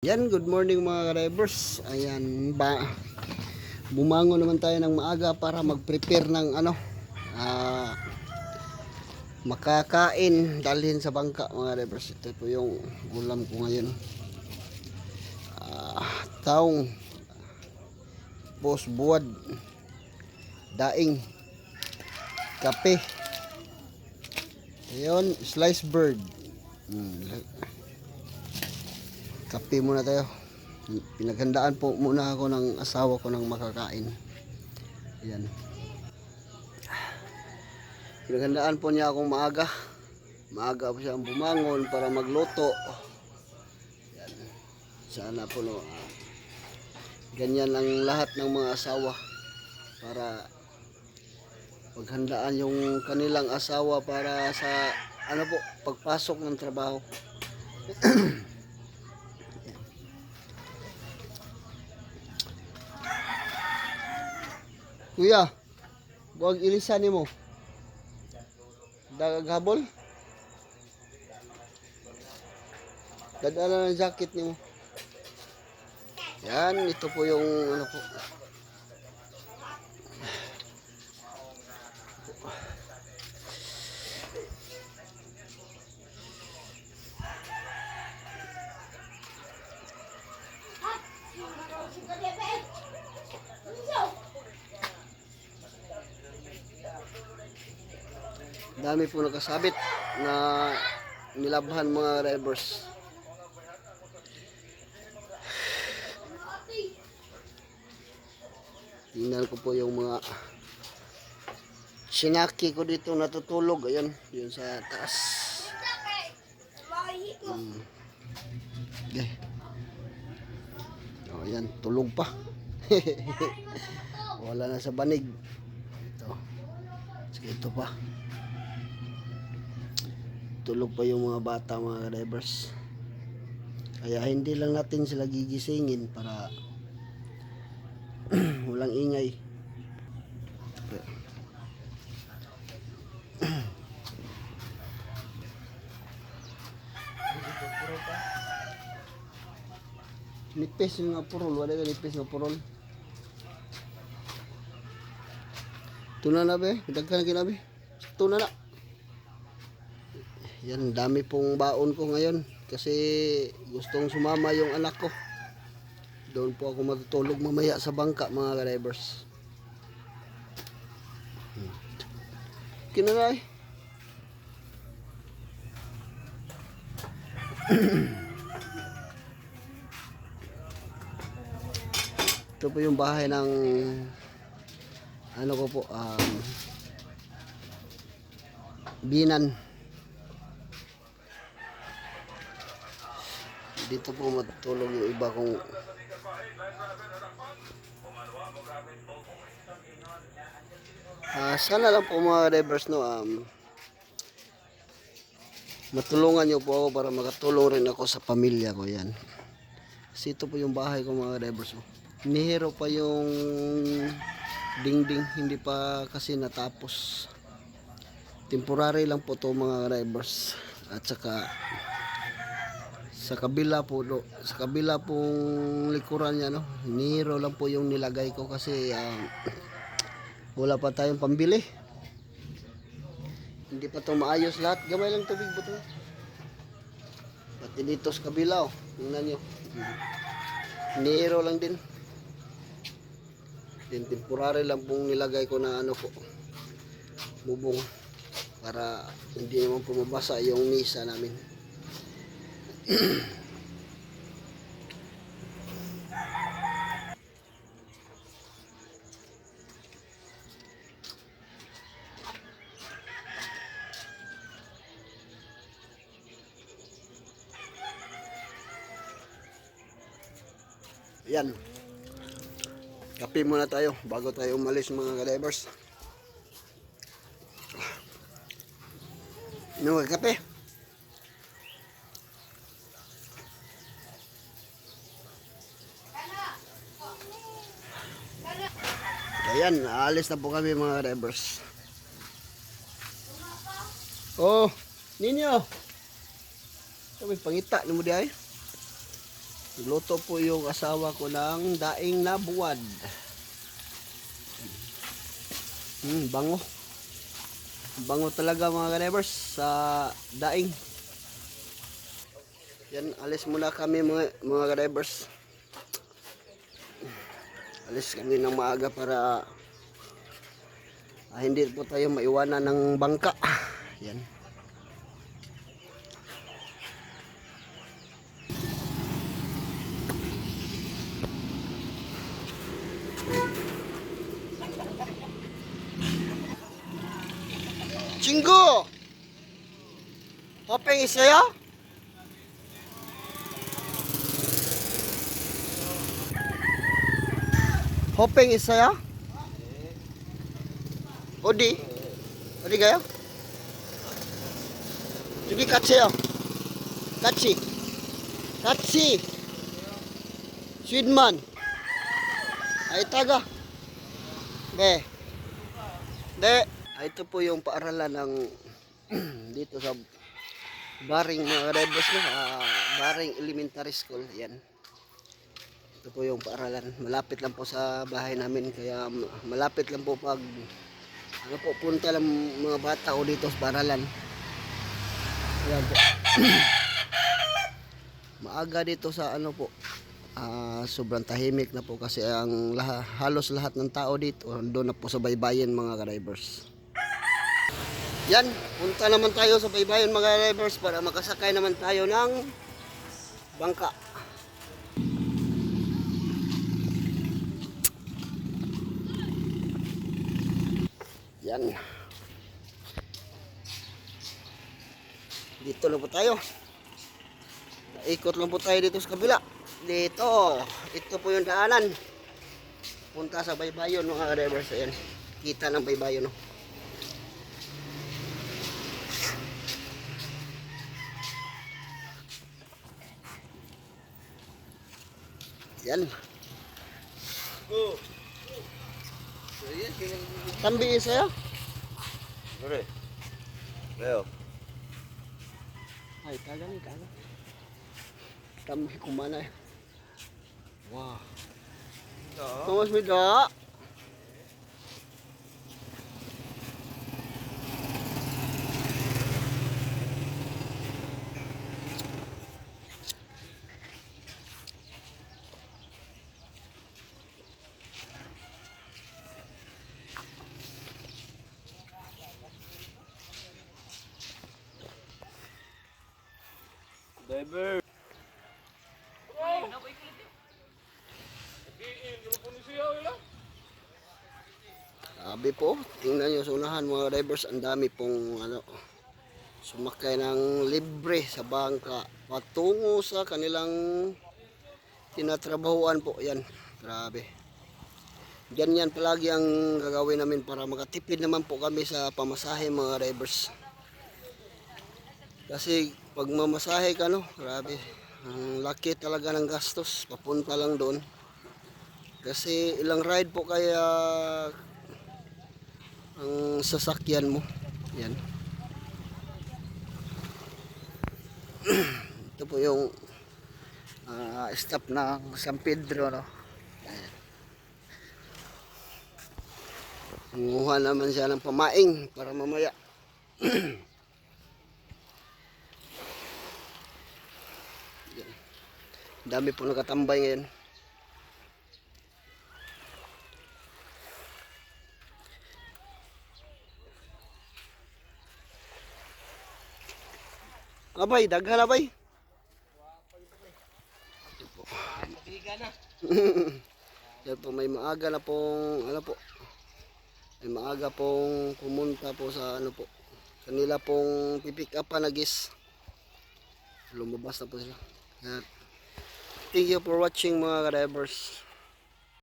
Yan, good morning mga drivers. Ayan, ba bumangon naman tayo ng maaga para mag-prepare ng ano, ah, makakain dalhin sa bangka mga drivers. Ito po yung ulam ko ngayon. Ah, taong boss buwad daing kape ayun sliced bird Hmm, kape muna tayo. Pinaghandaan po muna ako ng asawa ko ng makakain. Yan pinaghandaan po niya akong maaga. Maaga po siya ang bumangon para magluto. Yan sana po no ah, ganyan ang lahat ng mga asawa para paghandaan yung kanilang asawa para sa ano po pagpasok ng trabaho Kuya, buwag ilisan mo. Dagaghabol? Dadala ng jacket nimo. Yan, ito po yung ano po. Dami po nakasabit na nilabhan mga drivers. Tingnan ko po yung mga sinaki ko dito natutulog. Ayun, yun sa taas. Hmm. Okay. Oh, ayan, tulog pa. Wala na sa banig. Ito. Sige, ito pa. Tulog pa yung mga bata, mga drivers. Kaya hindi lang natin sila gigisingin para walang ingay. Nipis yung nga wala ka nipis nga purol. Tuna na be, dagkan na kinabi. Tuna na. Yan, dami pong baon ko ngayon kasi gustong sumama yung anak ko. Doon po ako matutulog mamaya sa bangka mga drivers. Hmm. Kinanay. Ito po yung bahay ng ano ko po um, binan dito po matulog yung iba kong Ah, sana lang po mga drivers no um, matulungan niyo po ako para makatulong rin ako sa pamilya ko yan. Kasi ito po yung bahay ko mga drivers oh. nihiro pa yung dingding hindi pa kasi natapos. Temporary lang po to mga drivers. At saka sa kabila po do, sa kabila pong likuran niya no nihiro lang po yung nilagay ko kasi um, wala pa tayong pambili. Hindi pa to maayos lahat. Gamay lang tubig po to. Pati dito sa kabila oh tingnan nihiro lang din. Din temporary lang pong nilagay ko na ano po bubong para hindi naman pumabasa yung misa namin yan kape muna tayo bago tayo umalis mga drivers no kape Ayan, aalis na po kami mga drivers. Oh, ninyo. Kami pangita ni mo di ay. Luto po yung asawa ko ng daing na buwad. Hmm, bango. Bango talaga mga ka-drivers sa daing. Yan, alis muna kami mga, mga ka-drivers alis kami ng maaga para ah, hindi po tayo maiwanan ng bangka. Yan. Cinggu Hopeng isa ya? Hoping isa ya? Odi? Odi kaya? Sige katsi ya. Katsi. Katsi. Swidman. Ay taga. Be. De. Ah, ito po yung paaralan ng dito sa Baring mga rebels na, uh, Baring Elementary School. Yan. Ito po yung paaralan. Malapit lang po sa bahay namin kaya ma- malapit lang po pag ano po punta lang mga bata o dito sa paaralan. Yan po. Maaga dito sa ano po. Ah, sobrang tahimik na po kasi ang laha, halos lahat ng tao dito doon na po sa baybayin mga drivers. Yan, punta naman tayo sa baybayin mga drivers para makasakay naman tayo ng bangka. Yan. Dito na po tayo. Ikot lang po tayo dito sa kabila. Dito. Ito po yung daanan. Punta sa baybayon mga drivers. Ayan. Kita ng baybayon. No? Yan. Tambi sa'yo? 그래. 왜요? 아이 깔려니 깔려. 땀이 고만해. 와. 고맙습니다. Driver. Sabi po, tingnan nyo sa unahan mga drivers, ang dami pong ano, sumakay ng libre sa bangka patungo sa kanilang tinatrabahuan po. Yan, grabe. Ganyan palagi ang gagawin namin para makatipid naman po kami sa pamasahe mga drivers. Kasi pag mamasahe ka no, grabe. Ang laki talaga ng gastos papunta lang doon. Kasi ilang ride po kaya ang sasakyan mo. Yan. Ito po yung ah, stop ng San Pedro. No? Nanguha naman siya ng pamaing para mamaya. Dami po nakatambay ngayon. Abay, daghan abay. Yan po, may maaga na pong, ano po, may maaga pong pumunta po sa ano po, kanila pong pipick up na gis. Lumabas na po sila. Thank you for watching mga drivers.